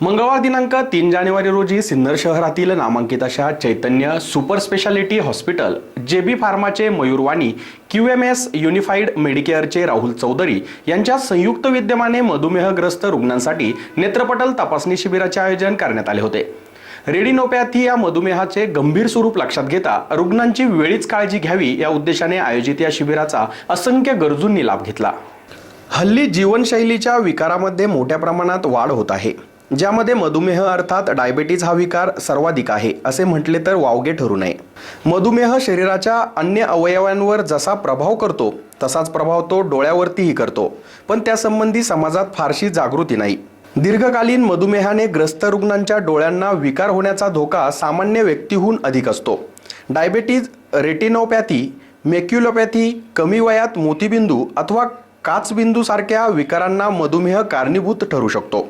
मंगळवार दिनांक तीन जानेवारी रोजी सिन्नर शहरातील नामांकित अशा चैतन्य super speciality hospital J B फार्माचे Mayurvani Q M S unified मेडिकेअरचे Rahul Chaudhari यांच्या संयुक्त विद्यमाने मधुमेहग्रस्त रुग्णांसाठी नेत्रपटल तपासणी शिबिराचे आयोजन करण्यात आले होते. रेडिनोपॅथी या मधुमेहाचे गंभीर स्वरूप लक्षात घेता रुग्णांची वेळीच काळजी घ्यावी या उद्देशाने आयोजित या शिबिराचा असंख्य गरजूंनी लाभ घेतला. हल्ली जीवनशैलीच्या विकारामध्ये मोठ्या प्रमाणात वाढ होत आहे. ज्यामध्ये मधुमेह अर्थात डायबेटीज हा विकार सर्वाधिक आहे असे म्हटले तर वावगे ठरू नये. मधुमेह शरीराच्या अन्य अवयवांवर जसा प्रभाव करतो तसाच प्रभाव तो डोळ्यावरतीही करतो. पण त्यासंबंधी समाजात फारशी जागृती नाही. दीर्घकालीन मधुमेहाने ग्रस्त रुग्णांच्या डोळ्यांना विकार होण्याचा धोका सामान्य व्यक्तीहून अधिक असतो. डायबेटीज रेटिनोपॅथी मेक्युलोपॅथी कमी वयात मोतीबिंदू अथवा काचबिंदूसारख्या विकारांना मधुमेह कारणीभूत ठरू शकतो.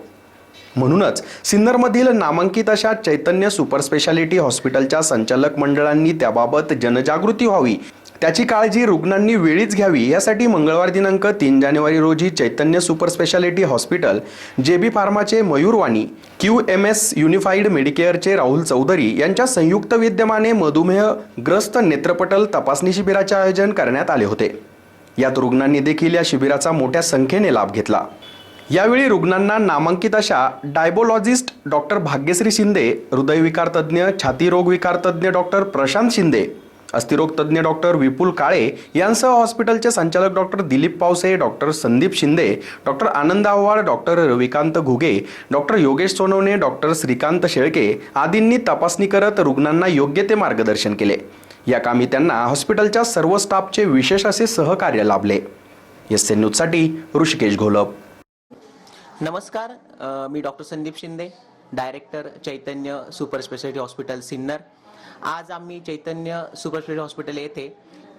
म्हणूनच सिन्नरमधील नामांकित अशा चैतन्य सुपर स्पेशालिटी हॉस्पिटलच्या संचालक मंडळांनी त्याबाबत जनजागृती व्हावी. त्याची काळजी रुग्णांनी वेळीच घ्यावी. यासाठी मंगळवार दिनांक तीन जानेवारी रोजी चैतन्य super speciality hospital J B फार्माचे Mayurvani Q M S unified मेडिकेअरचे Rahul Chaudhari यांच्या संयुक्त विद्यमाने मधुमेहग्रस्त नेत्रपटल तपासणी शिबिराचे आयोजन करण्यात आले होते. यात रुग्णांनी देखील या शिबिराचा मोठ्या संख्येने लाभ घेतला. यावेळी रुग्णांना नामांकित अशा डायबोलॉजिस्ट डॉक्टर भाग्यश्री शिंदे हृदयविकार तज्ज्ञ छातीरोग विकार तज्ज्ञ डॉक्टर प्रशांत शिंदे अस्थिरोग तज्ज्ञ डॉक्टर विपुल काळे यांसह हॉस्पिटलचे संचालक doctor Dilip Pawase doctor Sandeep Shinde doctor Anand Avhad doctor Ravikant Ghuge doctor Yogesh Sonawane doctor Shrikant Shelke आदींनी तपासणी करत रुग्णांना योग्य ते मार्गदर्शन केले. या कामी त्यांना हॉस्पिटलच्या सर्व स्टाफचे विशेष असे सहकार्य लाभले. एस एन न्यूजसाठी ऋषिकेश घोलप. नमस्कार मी doctor Sandeep Shinde director Chaitanya super speciality hospital Sinnar. आज आम्ही चैतन्य सुपर स्पेशालिटी हॉस्पिटल येथे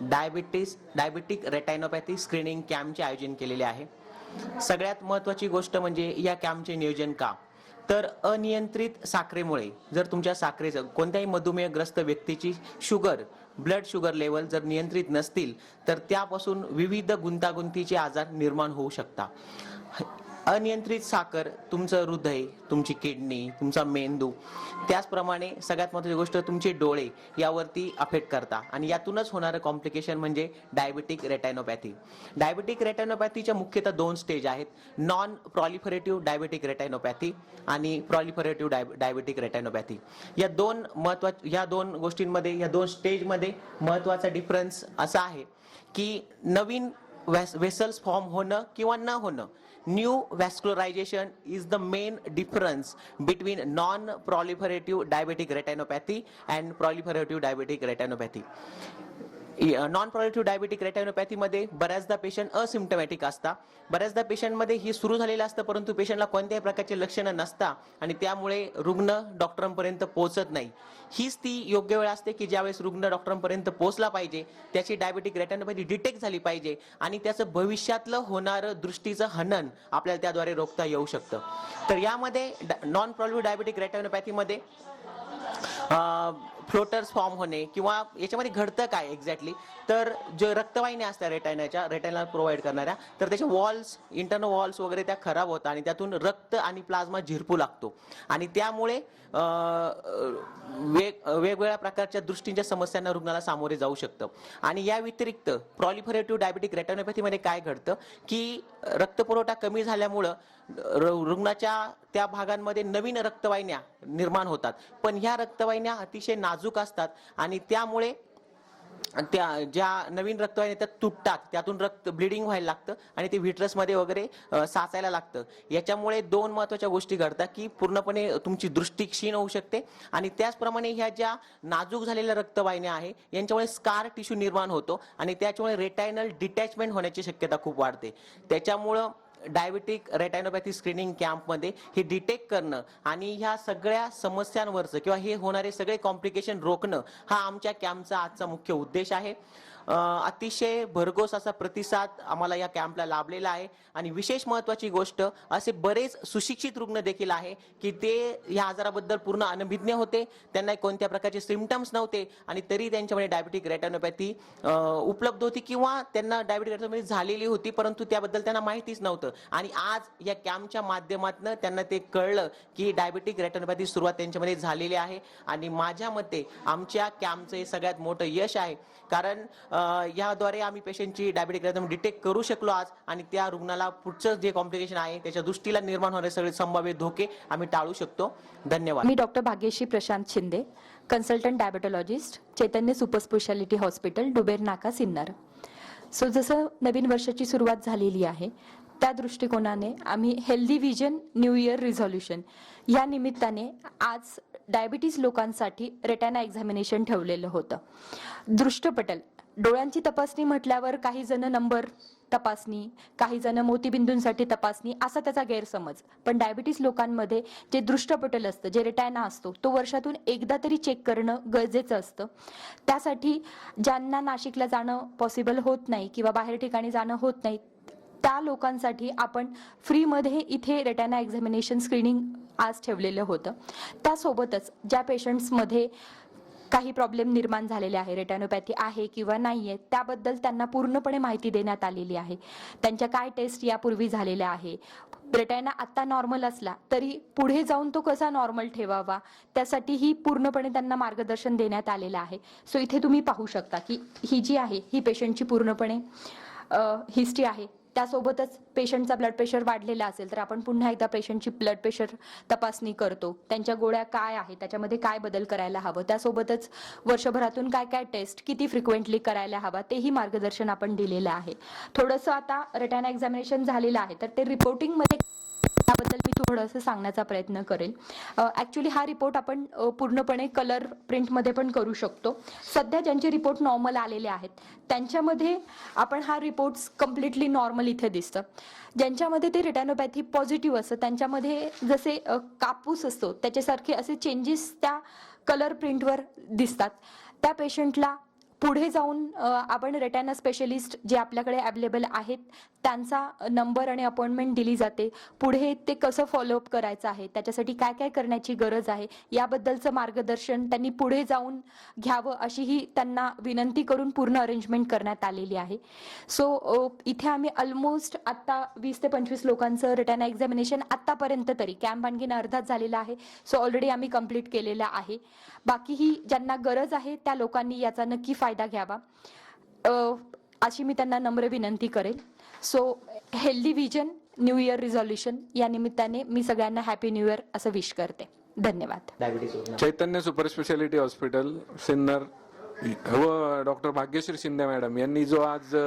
डायबिटीस डायबिटिक रेटायनोपॅथी स्क्रीनिंग कॅम्पचे आयोजन केलेले आहे. सगळ्यात महत्त्वाची गोष्ट म्हणजे या कॅम्पचे नियोजन का? तर अनियंत्रित साखरेमुळे जर तुमच्या साखरेचं कोणत्याही मधुमेहग्रस्त व्यक्तीची शुगर ब्लड शुगर लेवल जर नियंत्रित नसतील तर त्यापासून विविध गुंतागुंतीचे आजार निर्माण होऊ शकतात अनियंत्रित साखर तुमचं हृदय तुमची किडनी तुमचा मेंदू त्याचप्रमाणे सगळ्यात महत्त्वाची गोष्ट तुमचे डोळे यावरती अफेक्ट करता. आणि यातूनच होणारं कॉम्प्लिकेशन म्हणजे डायबिटिक रेटायनोपॅथी डायबिटिक रेटायनोपॅथीच्या मुख्यतः दोन स्टेज आहेत. नॉन प्रॉलिफरेटिव्ह डायबिटिक रेटायनोपॅथी आणि प्रॉलिफरेटिव्ह डाय डायबिटिक रेटायनोपॅथी या दोन महत्वा या दोन गोष्टींमध्ये या दोन स्टेजमध्ये महत्त्वाचा डिफरन्स असा आहे की नवीन वेसल्स फॉर्म होणं किंवा न होणं. Neovascularization is the main difference between non proliferative diabetic retinopathy and proliferative diabetic retinopathy non proliferative diabetic रेटायनोपॅथीमध्ये बऱ्याचदा पेशंट असिम्टमॅटिक असता बऱ्याचदा पेशंटमध्ये ही सुरू झालेलं असतं परंतु पेशंटला कोणत्याही प्रकारचे लक्षणं नसता आणि त्यामुळे रुग्ण डॉक्टरांपर्यंत पोहोचत नाही. हीच ती योग्य वेळ असते की ज्यावेळेस रुग्ण डॉक्टरांपर्यंत पोहोचला पाहिजे त्याची डायबेटिक रेटायनोपॅथी डिटेक्ट झाली पाहिजे आणि त्याचं भविष्यातलं होणारं दृष्टीचं हनन आपल्याला त्याद्वारे रोखता येऊ शकतं. तर यामध्ये नॉन प्रॉलिटिव्ह डायबेटिक रेटायनोपॅथीमध्ये फ्लोटर्स फॉर्म होणे किंवा याच्यामध्ये घडतं काय एक्झॅक्टली तर जे रक्तवाहिन्या असतात रेटायनाच्या रेटायना प्रोव्हाइड करणाऱ्या तर त्याचे वॉल्स इंटरनल वॉल्स वगैरे त्या खराब होतात आणि त्यातून रक्त आणि प्लाझ्मा झिरपू लागतो. आणि त्यामुळे वेग वेगवेगळ्या प्रकारच्या दृष्टींच्या समस्यांना रुग्णाला सामोरे जाऊ शकतं. आणि या व्यतिरिक्त प्रॉलिफरेटिव्ह डायबेटिक रेटायनोपॅथीमध्ये काय घडतं? की रक्तपुरवठा कमी झाल्यामुळं रुग्णाच्या त्या भागांमध्ये नवीन रक्तवाहिन्या निर्माण होतात. पण ह्या रक्तवाहिन्या अतिशय नाजूक नाजूक असतात आणि त्यामुळे त्या ज्या नवीन रक्तवाहिन्या त्या तुटतात त्यातून रक्त ब्लिडिंग व्हायला लागतं आणि ते व्हिटरसमध्ये वगैरे साचायला लागतं. याच्यामुळे दोन महत्त्वाच्या गोष्टी घडतात की पूर्णपणे तुमची दृष्टी क्षीण होऊ शकते आणि त्याचप्रमाणे ह्या ज्या नाजूक झालेल्या रक्तवाहिन्या आहे यांच्यामुळे स्कार टिश्यू निर्माण होतो आणि त्याच्यामुळे रेटायनल डिटॅचमेंट होण्याची शक्यता खूप वाढते. त्याच्यामुळं डायबिटिक रेटायनोपॅथी स्क्रीनिंग कॅम्पमध्ये हे डिटेक्ट करणं आणि ह्या सगळ्या समस्यांवरचं किंवा हे होणारे सगळे कॉम्प्लिकेशन रोखणं हा आमच्या कॅम्पचा आजचा मुख्य उद्देश आहे. अतिशय भरघोस असा प्रतिसाद आम्हाला या कॅम्पला लाभलेला आहे. आणि विशेष महत्वाची गोष्ट असे बरेच सुशिक्षित रुग्ण देखील आहे की ते या आजाराबद्दल पूर्ण अनभिज्ञ होते. त्यांना कोणत्या प्रकारचे सिमटम्स नव्हते आणि तरी त्यांच्यामध्ये डायबिटिक रेटॅनोपॅथी उपलब्ध होती किंवा त्यांना डायबिटिक रेटॅनोपॅथी झालेली होती परंतु त्याबद्दल त्यांना माहितीच नव्हतं. आणि आज या कॅम्पच्या माध्यमातून त्यांना ते कळलं की डायबिटिक रेटॅनोपॅथी सुरुवात त्यांच्यामध्ये झालेली आहे. आणि माझ्या मते आमच्या कॅम्पचं हे सगळ्यात मोठं यश आहे. कारण याद्वारे आम्ही पेशंटची डायबिटिक रॅथम डिटेक्ट करू शकलो आज आणि त्या रुग्णाला पुढचं जे कॉम्प्लिकेशन आहे त्याच्या दृष्टीला निर्माण होणारे सगळे संभाव्य धोके आम्ही टाळू शकतो. धन्यवाद. मी doctor Bhagyashree Prashant Shinde consultant diabetologist Chaitanya super speciality hospital Dubere Naka Sinnar. So जसं नवीन वर्षाची सुरुवात झालेली आहे त्या दृष्टिकोनाने आम्ही healthy vision new year resolution या निमित्ताने आज डायबिटीज लोकांसाठी रेटॅना एक्झामिनेशन ठेवलेलं होतं. दृष्टपटल डोळ्यांची तपासणी म्हटल्यावर काही जण नंबर तपासणी काही जण मोतीबिंदूंसाठी तपासणी असा त्याचा गैरसमज. पण डायबिटीस लोकांमध्ये जे दृष्टपटल असतं जे रेटॅना असतो तो वर्षातून एकदा तरी चेक करणं गरजेचं असतं. त्यासाठी ज्यांना नाशिकला जाणं पॉसिबल होत नाही किंवा बाहेर ठिकाणी जाणं होत नाही त्या लोकांसाठी आपण फ्रीमध्ये इथे रेटॅना एक्झामिनेशन स्क्रीनिंग आज ठेवलेलं होतं. त्यासोबतच ज्या पेशंट्समध्ये काही प्रॉब्लेम निर्माण झालेले आहे रेटॅनोपॅथी आहे किंवा नाही आहे त्याबद्दल त्यांना पूर्णपणे माहिती देण्यात आलेली आहे. त्यांच्या काय टेस्ट यापूर्वी झालेल्या आहे? रेटायना आत्ता नॉर्मल असला तरी पुढे जाऊन तो कसा नॉर्मल ठेवावा? त्यासाठीही पूर्णपणे त्यांना मार्गदर्शन देण्यात आलेलं आहे. सो इथे तुम्ही पाहू शकता की ही जी आहे ही पेशंटची पूर्णपणे हिस्ट्री आहे. त्यासोबतच पेशंटचा ब्लड प्रेशर वाढलेला असेल तर आपण पुन्हा एकदा पेशंटची ब्लड प्रेशर तपासणी करतो. त्यांच्या गोळ्या काय आहे त्याच्यामध्ये काय बदल करायला हवं? त्यासोबतच वर्षभरातून काय काय टेस्ट किती फ्रिक्वेंटली करायला हवा? तेही मार्गदर्शन आपण दिलेलं आहे. थोडंसं आता रिटर्न एक्झामिनेशन झालेलं आहे तर ते रिपोर्टिंगमध्ये त्याबद्दल मी थोडंसं सांगण्याचा प्रयत्न करेल ॲक्च्युली हा रिपोर्ट आपण पूर्णपणे कलर प्रिंटमध्ये पण करू शकतो. सध्या ज्यांचे रिपोर्ट नॉर्मल आलेले आहेत त्यांच्यामध्ये आपण हा रिपोर्ट्स कम्प्लिटली नॉर्मल इथे दिसतं. ज्यांच्यामध्ये ते रिटॅनोपॅथी पॉझिटिव्ह असतं त्यांच्यामध्ये जसे कापूस असतो त्याच्यासारखे असे चेंजेस त्या कलर प्रिंटवर दिसतात. त्या पेशंटला पुढे जाऊन आपण रेटॅना स्पेशलिस्ट जे आपल्याकडे अवेलेबल आहेत त्यांचा नंबर आणि अपॉइंटमेंट दिली जाते. पुढे ते कसं फॉलोअप करायचं आहे त्याच्यासाठी काय काय करण्याची गरज आहे याबद्दलचं मार्गदर्शन त्यांनी पुढे जाऊन घ्यावं अशीही त्यांना विनंती करून पूर्ण अरेंजमेंट करण्यात आलेली आहे. सो इथे आम्ही ऑलमोस्ट आत्ता वीस ते पंचवीस लोकांचं रिटर्न एक्झामिनेशन आत्तापर्यंत तरी कॅम्प आणखीन अर्धाच झालेला आहे. सो ऑलरेडी आम्ही कंप्लीट केलेलं आहे. बाकीही ज्यांना गरज आहे त्या लोकांनी याचा नक्की फायदा घ्यावा. अ, अशी मी त्यांना नम्र विनंती करेल so healthy vision new year resolution या निमित्ताने मी सगळ्यांना हॅपी न्यू इयर असं विश करते. धन्यवाद. Diabetes Chaitanya super speciality hospital Sinnar व डॉक्टर भाग्यश्री शिंदे मॅडम यांनी जो आज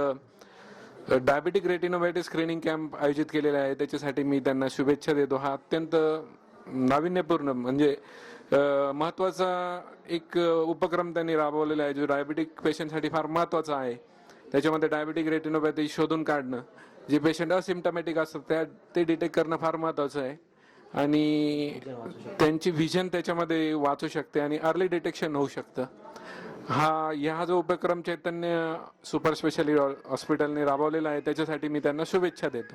डायबिटिक रेटिनोपॅथी स्क्रीनिंग कॅम्प आयोजित केलेला आहे त्याच्यासाठी मी त्यांना शुभेच्छा देतो. हा अत्यंत नाविन्यपूर्ण म्हणजे महत्त्वाचा महत्त्वाचा एक उपक्रम त्यांनी राबवलेला आहे जो डायबिटिक पेशंटसाठी फार महत्त्वाचा आहे. त्याच्यामध्ये डायबिटिक रेटिनोपॅथी शोधून काढणं. जे पेशंट असिम्टमॅटिक असतात त्या ते डिटेक्ट करणं फार महत्वाचं आहे. आणि त्यांची व्हिजन त्याच्यामध्ये वाचू शकते आणि अर्ली डिटेक्शन होऊ शकतं. हा ह्या जो उपक्रम चैतन्य सुपर स्पेशालिटी हॉस्पिटलने राबवलेला आहे त्याच्यासाठी मी त्यांना शुभेच्छा देतो.